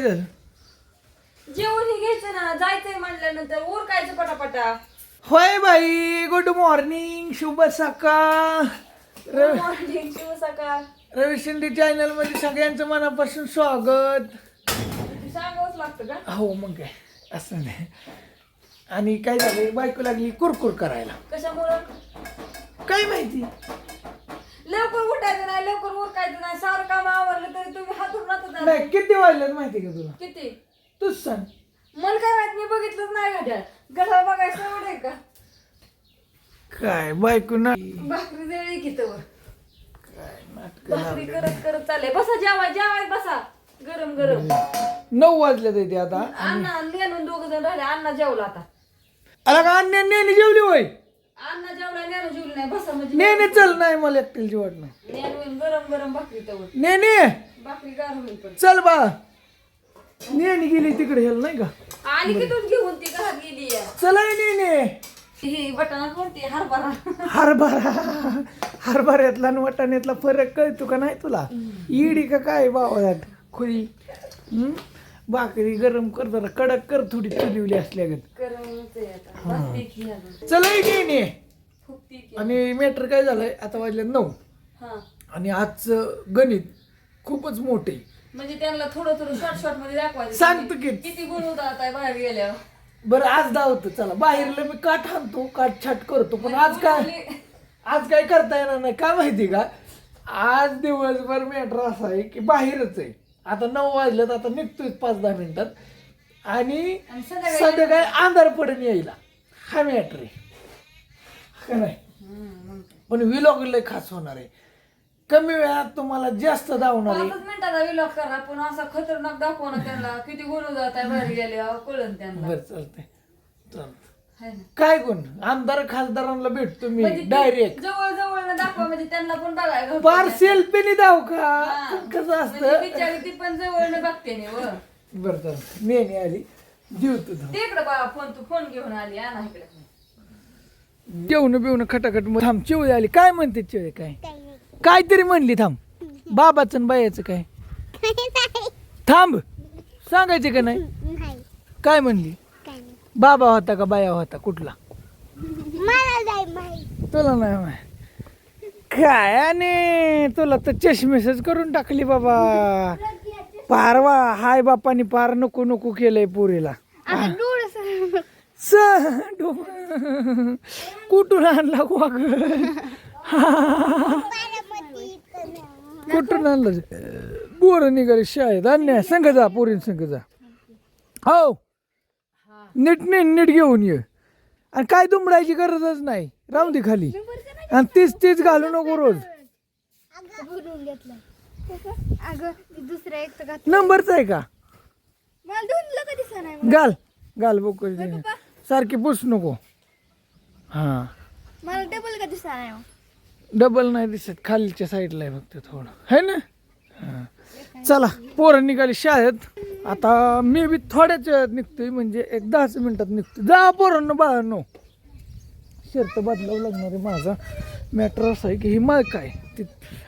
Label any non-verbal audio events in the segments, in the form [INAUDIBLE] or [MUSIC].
काय झालं? जेवण हे घ्यायचं ना जायचंय म्हणल्यानंतर उरकायचं पटापटा. होय बाई गुड मॉर्निंग शुभ सकाळ. र- मॉर्निंग शिव सकाळ. रवी शिंदे चॅनलमध्ये सगळ्यांचं मनापासून स्वागत. सांगावंच लागतं का? हो मग काय? असं नाही. आणि काय झालं बायको लागली कुरकुर करायला. कशामुळं? काय माहिती? लवकर उठायचं नाही लवकर उरकायचं नाही. सारं काम आवरलं तरी तुम्ही हातून राहतात नाही किती वाजल्यात माहिती का तुला? किती? तूच सांग. मला काय माहीत मी बघितलंच नाही घड्याळ घड्याळ बघायचं एवढं आहे का? काय बायको ना भाकरी जळली की तवर. काय नाटक भाकरी करत करत चालले. बसा जेवाय जेवाय बसा. गरम गरम. नऊ वाजले ते आता. अण्णा नेनून दोघ जण राहिले. अण्णा जेवला आता. अला का अन्य नेहमी जेवली होय? अण्णा जेवला नेनू जेवली नाही बसा म्हणजे नेने चल नाही मला एकटील जेवत नाही. गरम गरम भाकरी तवर नेने. भाकरी गार होईल पण. चल बा. नेने गेली तिकडे हेल नाही का? आली की तूच घेऊन ती घरात गेली चला नेने. ही बटाणा कोणती? हरभरा. हरभरा. हरभऱ्यातला आणि वाटाण्यातला फरक कळतो का नाही तुला? इडी का काय बावळात खुली. हं? भाकरी गरम कर जरा कडक कर थोडी चुलिवली असल्यागत. आता. की चला की आणि मॅटर काय झालंय? आता वाजले नऊ. हा. आणि आजचं गणित खूपच मोठे. म्हणजे त्यांना थोडं थोडं शॉर्ट शॉर्टमध्ये दाखवायचं. सांगतो की. किती गुण आहे बाहेर गेल्यावर? बरं आज धावतो. चला बाहेरला मी काठ आणतो काठ छाट करतो. पण आज काय? आज काय करता येणार नाही? काय माहिती का? आज दिवसभर मॅटर असा आहे की बाहेरच आहे. आता नऊ वाजल्यात आता निघतोय पाच दहा मिनिटात. आणि आणि संध्याकाळी संध्याकाळी अंधार पडून यायला. हा मॅटर आहे. का नाही. हम्म, मग काय. पण विलॉग लय खास होणार आहे. कमी वेळात तुम्हाला जास्त धावणार आहे. पाचच मिनिटाचा विलॉग करा पण असा खतरनाक दाखवा ना त्यांना. किती गुण जात आहे बाहेर गेल्यावर कळन त्यांना. बरं चालतंय. चालतं ना. काय गुण आमदार खासदारांना भेटतो मी म्हणजे ती डायरेक्ट जवळ जवळ दाखवा म्हणजे त्यांना पण बघायला घालतो. पार सेल्फीने धाव का. कसं म्हणजे असतं? बिचारी ती पण जवळ बघते नाही व. बरं तर मेने आली. देऊ तुझं ते इकडे बाबा फोन तू फोन घेऊन आली आणा इकडे. जेवण बिवणं खटाखट मग. थांब चिवळी आली. काय म्हणते चिवळे काय? काहीतरी म्हणली थांब. बाबाचं आणि बायाचं काय? थांब. सांगायचे का नाही? नाही काय म्हणली बाबा होता का बाया होता? कुठला? मला नाही माहीत. तुला नाही माहीत. काय आणि तुला तर चष्मेसच करून टाकली बाबा. पारवा हाय बापानी पार नको नको केलंय पोरीला. स कुठून आणला वाघ? कुठून आणलं? बोर निघाले शाळेत. अन्याय संघ जा पोरीन संघ जा. हो. नीट नीट नीट घेऊन ये. आणि काय दुमडायची गरजच नाही. राहून दे खाली. आणि तीच तीच घालू नको रोज. भरून घेतलं अगं दुसरं एक तर घात नंबरच आहे का? मला धुंदलं कधी सण आहे घाल घाल बघ सारखी पुस नको. हां. मला डबल कधी सण आहे डबल नाही दिसत खालच्या साईडला आहे फक्त थोडं. है ना? हां. चला पोरं निघाली शाळेत. आता मी बी थोड्याच वेळात निघतोय म्हणजे एक दहाच मिनिटात निघतोय. जा पोरांनो बाळांनो. शर्ट बदलावं लागणार आहे माझा. मॅटर असं आहे की ही माळ काय? ती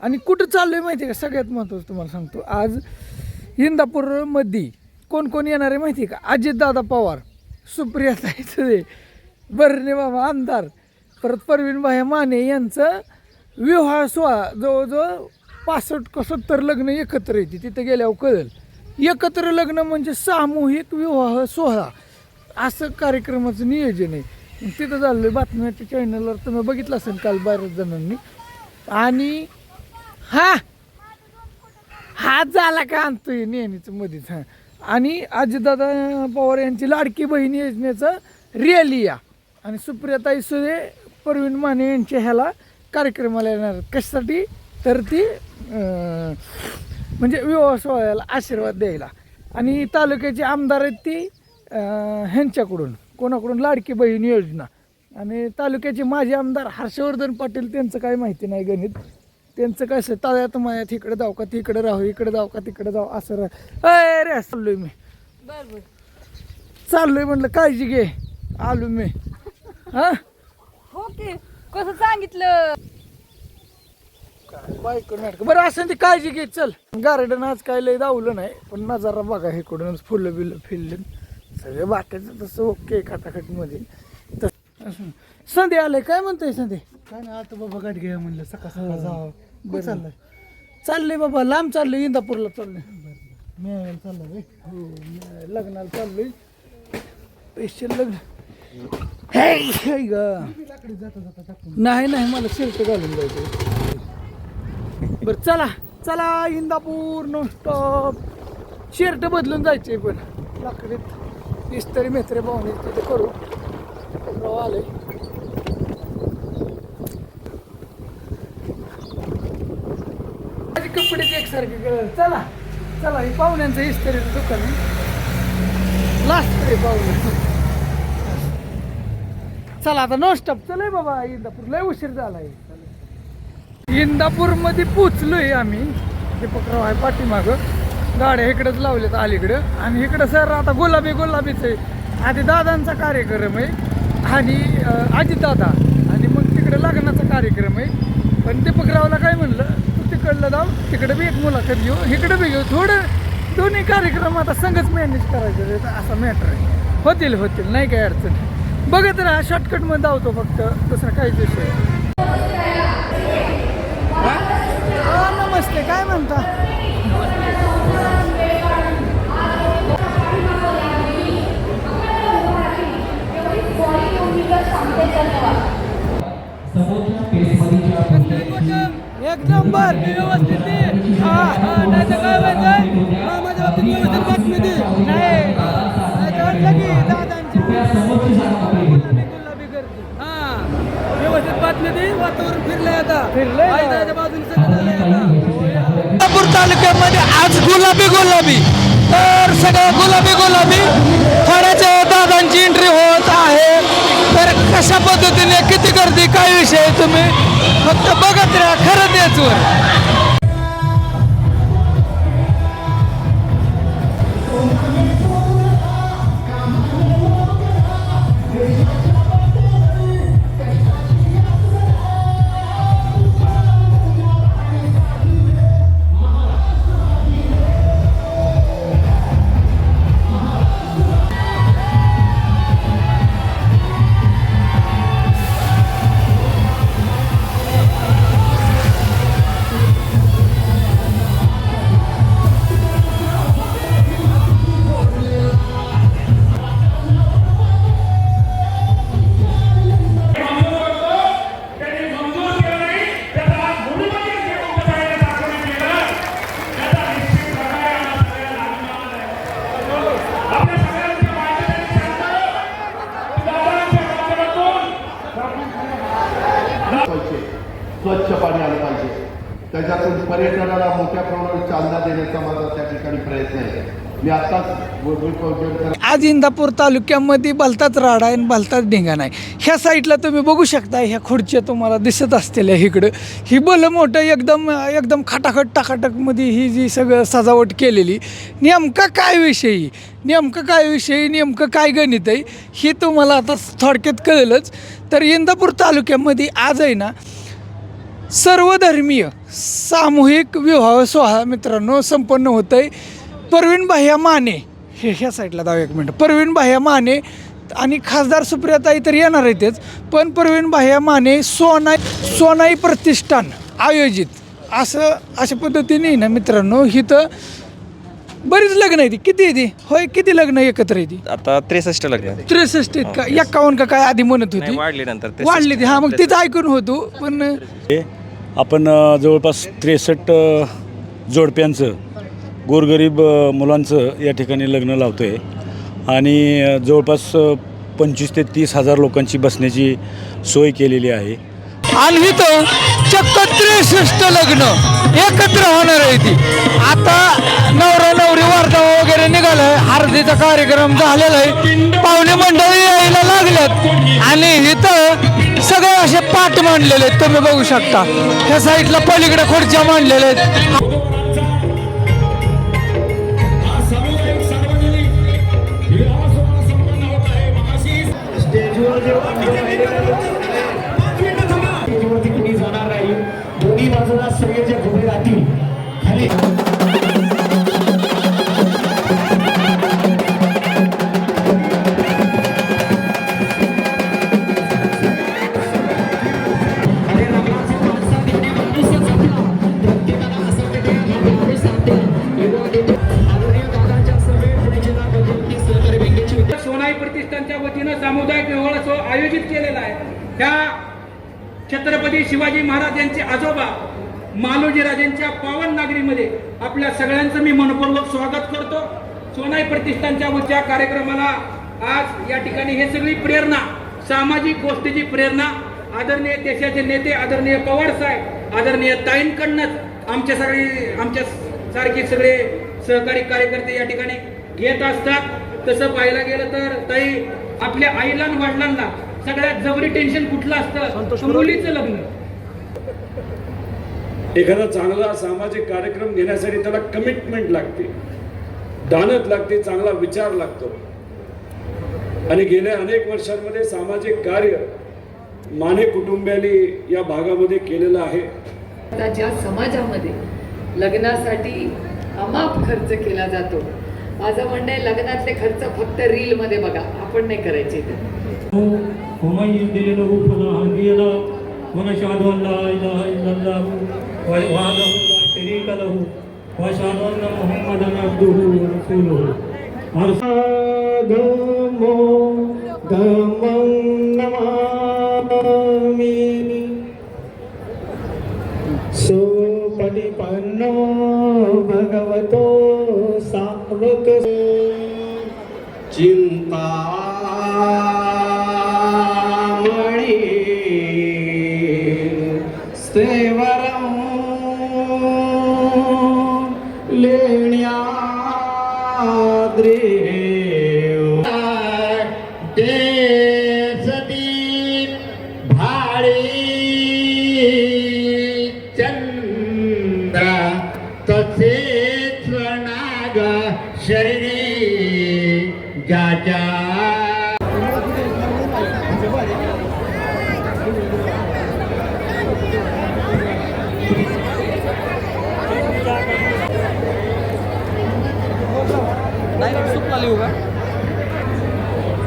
आणि कुठं चाललोय माहिती आहे का? सगळ्यात महत्त्वाचं तुम्हाला सांगतो. आज इंदापूरमध्ये कोण कोण येणार आहे माहिती आहे का? अजितदादा पवार सुप्रियाताई सुळे बर्णे बाबा आमदार परत परवीनभाई माने यांचं विवाह सोहळा. जवळजवळ पासष्ट का सत्तर लग्न एकत्र येते. तिथं गेल्यावर कळेल. एकत्र लग्न म्हणजे सामूहिक विवाह सोहळा. असं कार्यक्रमाचं नियोजन आहे. मग तिथं झालं बातम्याच्या चॅनलवर तुम्ही बघितलं असेल काल बऱ्याच जणांनी. आणि हा हात झाला का आणतोय नेहमीच मध्येच हा. आणि अजितदादा पवार यांची लाडकी बहीण योजनेचं रॅलिया आणि सुप्रियाताई सुरे परवीन माने यांच्या ह्याला कार्यक्रमाला येणार कशासाठी? तर ती म्हणजे विवाह सोहळ्याला आशीर्वाद द्यायला. आणि तालुक्याचे आमदार आहेत ती ह्यांच्याकडून. कोणाकडून लाडकी बहीण योजना. आणि तालुक्याचे माजी आमदार हर्षवर्धन पाटील त्यांचं काही माहिती नाही गणित. त्यांचं कसं तळ्यात मायात इकडे जाऊ का तिकडे राहू इकडे जाऊ का तिकडे जाऊ असं राह. रे चाललोय मी. चाललोय म्हटलं काळजी घे. आलो मी. हा? हो की कसं सांगितलं? काय बायको नाटक. बरं असं ती काळजी घे चल. गार्डन आज काय लय दावलं नाही पण नजारा बघा इकडूनच फुलं बिलं फिरले सगळे बाकीचं तसं ओके खटाखटमध्ये तसं- संधी आलंय काय म्हणतोय संधी काय नाही आता बाबा गाठ घ्या म्हणलं सकाळ सकाळ जावं. बरं. चाललंय? चाललंय बाबा लांब चाललोय इंदापूरला चाललोय. मी यायला चाललं रे हो मी लग्नाला चाललोय. स्पेशल लग्न हे, ग. लाकडी जाता जाता टाकून? नाही नाही मला शर्ट घालून जायचं बरं चला चला इंदापूर नो स्टॉप शर्ट बदलून जायचे पण. लाकडीत इस्त्री मेत्रे पाहुणे तिथे करू राव आले माझे कपडे एकसारखे केलं चला चला हे पाहुण्यांचं इस्तरीचं दुकान आहे लास्टकडे पाहुणे चला आता नो स्टॉप चलय बाबा इंदापूर लय उशीर झालाय इंदापूरमध्ये पोचलोय आम्ही दीपकराव आहे पाठीमागं गाड्या इकडेच लावल्यात अलीकडं. आणि इकडं सर आता गुलाबी गुलाबीच आहे. आधी दादांचा कार्यक्रम आहे. आणि अजित दादा. आणि मग तिकडे लग्नाचा कार्यक्रम आहे. पण दीपकरावला काय म्हणलं? तू तिकडलं जाऊ तिकडे बी एक मुलाखत घेऊ इकडे बी घेऊ. थोडं दोन्ही कार्यक्रम आता संघच मॅनेज करायचं असा मॅटर आहे. होतील होतील. नाही काय अडचण. बघत राहा शॉर्टकटमध्ये जावतो धावतो फक्त. दुसरं काहीच विषय नमस्ते. काय म्हणता? एक नंबर व्यवस्थित. हा हा नाही तर काय व्हायचं हा, माझ्या बाबतीत व्यवस्थित बातमी दे नाही. नाही तर वाटलं की दादांची गुलाबी गुलाबी गर्दी. हा. व्यवस्थित बातमी दे. वातावरण फिरलंय आता. फिरलंय ना. बायकाच्या बाजूने सगळं झालंय आता. कोल्हापूर तालुक्यामध्ये आज गुलाबी गुलाबी. तर सगळं गुलाबी गुलाबी. थोड्याच दादांची एंट्री होत आहे. तर कशा पद्धतीने किती गर्दी काय विषय तुम्ही? फक्त बघत राहा खरं त्याचवर पर्यटनाला मोठ्या प्रमाणावर चालना देण्याचा माझा त्या ठिकाणी प्रयत्न आहे. मी आताच आज इंदापूर तालुक्यामध्ये भलताच राडा आहे आणि भलताच ढिंगाण आहे. ह्या साईडला तुम्ही बघू शकता ह्या खुर्च्या तुम्हाला दिसत असलेल्या इकडं. ही भलं मोठं एकदम एकदम खटाखट टाकाटकमध्ये ही जी सगळं सजावट केलेली नेमका काय विषयी? नेमकं काय विषयी? नेमकं काय गणित आहे? हे तुम्हाला आता थोडक्यात कळेलच. तर इंदापूर तालुक्यामध्ये आज आहे ना सर्वधर्मीय सामूहिक विवाह सोहळा मित्रांनो संपन्न होत आहे परवीन भाह्या माने हे ह्या साईडला जाऊ एक मिनटं. परवीन भाह्या माने आणि खासदार सुप्रियाताई तर येणार आहे तेच पण परवीन भाह्या माने सोनाई सोनाई प्रतिष्ठान आयोजित. असं अशा पद्धतीने ना मित्रांनो इथं बरीच लग्न आहे ती किती ती होय किती लग्न एकत्र आहे ती आता त्रेसष्ट लग्न आहे. त्रेसष्ट आहेत का? एक्कावन्न का काय आधी म्हणत नाही होती वाढली नंतर. 63. वाढली ती हा मग तिचं ऐकून होतो पण हे आपण जवळपास त्रेसष्ट जोडप्यांचं गोरगरीब मुलांचं या ठिकाणी लग्न लावतो आहे आणि जवळपास पंचवीस ते तीस हजार लोकांची बसण्याची सोय केलेली आहे. आणि इथं चक्क त्रेसष्ट लग्न एकत्र होणार आहे ती आता नवरा नवरी वार्ता वगैरे निघालाय. हळदीचा कार्यक्रम झालेला आहे. पाहुणे मंडळी यायला लागल्यात. आणि इथं सगळे असे पाट मांडलेले आहेत तुम्ही बघू शकता. ह्या साईडला पलीकडे खुर्च्या मांडलेल्या आहेत. दोन्ही बाजूला सूर्य जे संपन्न राहतील. खाली. नागरीमध्ये आपल्या सगळ्यांचं मी मनपूर्वक स्वागत करतो. सोनाई प्रतिष्ठानच्या उच्च कार्यक्रमाला आज या ठिकाणी हे सगळी प्रेरणा सामाजिक गोष्टीची प्रेरणा आदरणीय देशाचे नेते आदरणीय पवार साहेब आदरणीय ताईंकडनंच आमच्या सगळे आमच्या सारखे सगळे सहकारी कार्यकर्ते या ठिकाणी घेत असतात. तसं पाहायला गेलं तर ताई आपल्या आईला वडिलांना सगळ्यात जबरी टेन्शन कुठलं असतं? मुलीचं लग्न. एखादा चांगला सामाजिक कार्यक्रम घेण्यासाठी त्याला कमिटमेंट लागते. दानत लागते चांगला विचार लागतो. आणि गेल्या अनेक वर्षांमध्ये सामाजिक कार्य माने कुटुंबियांनी या भागामध्ये केलेलं आहे. आता ज्या समाजामध्ये लग्नासाठी अमाप खर्च केला जातो माझं म्हणणं आहे लग्नातले खर्च फक्त रील मध्ये बघा आपण नाही करायचे ते وحده لا شريك له واشهد ان محمدا عبده ورسوله ارشدهم دمم نمامي سوپටිපන්නෝ භගවතෝ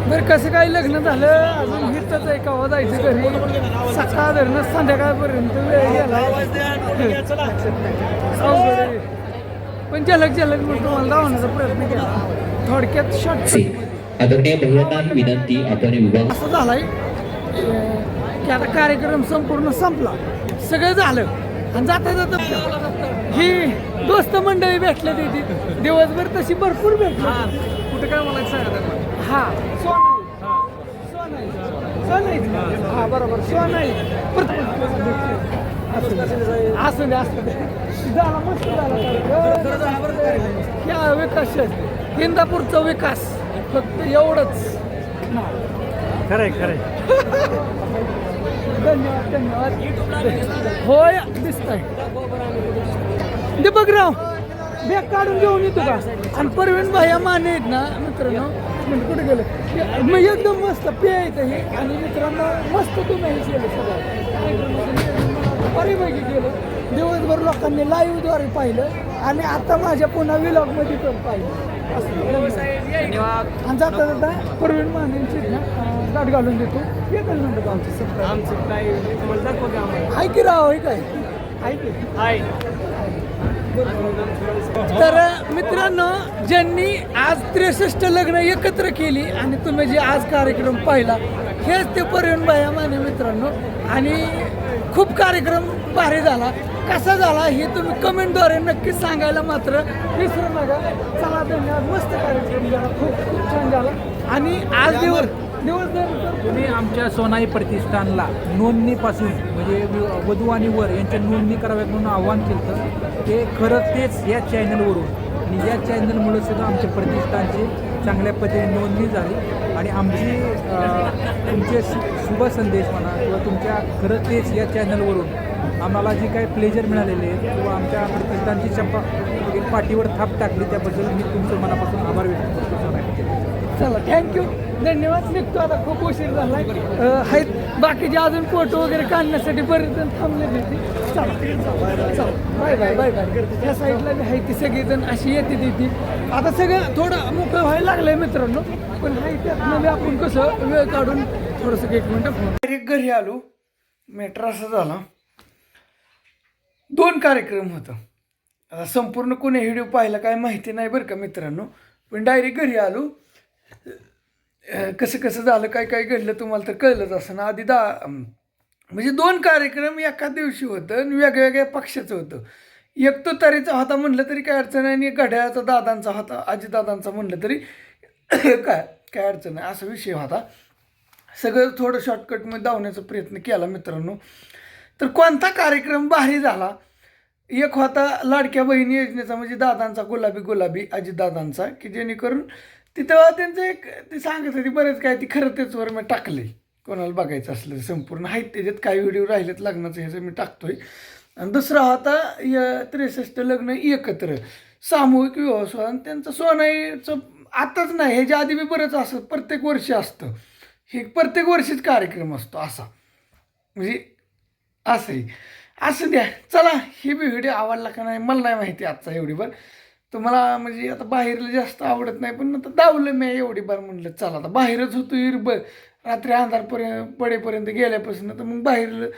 बरं कसं काही लग्न झालं? अजून हितच आहे का? जायचं घरी. सकाळ धरणं संध्याकाळपर्यंत वेळ गेला. पण झलक झलक म्हणून तुम्हाला धावण्याचा प्रयत्न केला. थोडक्यात शॉर्ट आदरणीय महिलांना विनंती आपण विभाग असं झालाय. की आता कार्यक्रम संपूर्ण संपला. सगळं झालं. आणि जाता जाता ही दोस्त मंडळी भेटले तिथे दिवसभर तशी भरपूर भेटली. कुठे काय मला सांगा हा सोनाई सोनाई सोनाई हा बरोबर. सोनाई असू दे असू दे. झाला मस्त झाला. क्या विकास आहे. इंदापूरचा विकास. फक्त एवढंच. खरंय खरंय. धन्यवाद धन्यवाद. होय दिसतंय. दीपकराव बॅग काढून घेऊन येतो का? आणि परवीन भाया माने आहेत ना मित्रांनो? म्हणजे कुठे गेलं? मग एकदम मस्त पे येतं हे. आणि मित्रांनो मस्त तुम्ही हे केलं सगळं. बऱ्यापैकी केलं. दिवसभर लोकांनी लाईव्हद्वारे पाहिलं. आणि आता माझ्या पुन्हा विलॉगमध्ये पण पाहिलं. असं आणि जाता जाता परवीन मानेंची गाठ घालून देतो. एकच म्हणतो आमचं आमचं काय हाय की राव हे काय? हाय की हाय. तर मित्रांनो ज्यांनी आज त्रेसष्ट लग्न एकत्र केली आणि तुम्ही जे आज कार्यक्रम पाहिला हेच ते परिवहन बाया माने मित्रांनो. आणि खूप कार्यक्रम भारी झाला. कसा झाला हे तुम्ही कमेंटद्वारे नक्कीच सांगायला मात्र विसरू नका. चला धन्यवाद. मस्त कार्यक्रम झाला. खूप खूप छान झाला. आणि आज दिवस तुम्ही आमच्या सोनाई प्रतिष्ठानला नोंदणीपासून म्हणजे वधू आणि वर यांच्या नोंदणी कराव्यात म्हणून आव्हान केलं ते खरं तेच या चॅनलवरून आणि या चॅनलमुळे सुद्धा आमच्या प्रतिष्ठानची चांगल्या पद्धतीने नोंदणी झाली. आणि आमची तुमचे शु शुभ संदेश म्हणा किंवा तुमच्या खरं तेच या चॅनलवरून आम्हाला जी काही प्लेजर मिळालेले आहेत किंवा आमच्या प्रतिष्ठानची चंपा एक पाठीवर थाप टाकली त्याबद्दल मी तुमचं मनापासून आभार व्यक्त करतो. चला थँक्यू धन्यवाद निघतो आता. खूप उशीर झाला आहेत. बाकीचे अजून फोटो वगैरे काढण्यासाठी बरेच जण थांबले तिथे चला. Bye bye bye bye. त्या साईडला बी आहे ती सगळीजण अशी येते तिथे. आता सगळं थोडं मोकळं व्हायला लागलंय मित्रांनो पण हाय त्यातनं बी आपण कसं वेळ काढून थोडंसं एक मिनटं फोन डायरेक्ट घरी आलो. मेट्रो असा झाला. दोन कार्यक्रम होतं. आता संपूर्ण कोणी व्हिडिओ पाहिला काय माहिती नाही बरं का मित्रांनो. पण डायरेक्ट घरी आलो. कसं कसं झालं काय काय घडलं तुम्हाला तर कळलंच असं ना. आधी दा म्हणजे दोन कार्यक्रम एका दिवशी होतं आणि वेगवेगळ्या पक्षाचं होतं. एक तो तरीचा होता म्हणलं तरी काय अडचण आहे आणि एक घड्याळाचा दादांचा होता आजीदादांचा म्हणलं तरी [COUGHS] काय काय अडचण नाही असा विषय होता. सगळं थोडं शॉर्टकटमध्ये धावण्याचा प्रयत्न केला मित्रांनो. तर कोणता कार्यक्रम भारी झाला? एक होता लाडक्या बहीण योजनेचा म्हणजे दादांचा गुलाबी गुलाबी अजितदादांचा की जेणेकरून तिथं त्यांचं एक ते सांगत होती बरेच काय ती खरं त्याचवर मी टाकले कोणाला बघायचं असलं तर संपूर्ण आहेत त्याच्यात काही व्हिडिओ राहिलेत लग्नाचं ह्याचं मी टाकतोय. आणि दुसरा होता य त्रेसष्ट लग्न एकत्र. सामूहिक विवाह सोहळा. आणि त्यांचं सोनाईचं आताच नाही ह्याच्या आधी बी बरंच असं प्रत्येक वर्षी असतं. हे प्रत्येक वर्षीच कार्यक्रम असतो असा. म्हणजे असंही. असं द्या. चला हे बी व्हिडिओ आवडला का नाही मला नाही माहिती आजचा एवढी बरं तुम्हाला म्हणजे आता बाहेरलं जास्त आवडत नाही पण आता दावलं मी एवढी बार म्हणलं चला आता बाहेरच होतो इरब रात्री अंधारपर्यंत पडेपर्यंत गेल्यापासून तर मग बाहेरलं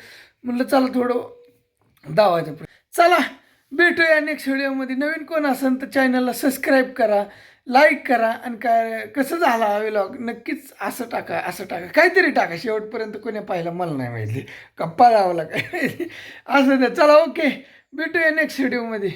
म्हणलं चला थोडं दावायचं चला भेटूया नेक्स्ट व्हिडिओमध्ये नवीन कोण असेल तर चॅनलला सबस्क्राईब करा लाईक करा आणि काय कसं झाला व्लॉग नक्कीच असं टाका असं टाका. काहीतरी टाका. शेवटपर्यंत कोणी पाहिलं मला नाही माहिती. कप्पा लावला काय माहिती. असं द्या. चला ओके भेटूया नेक्स्ट व्हिडिओमध्ये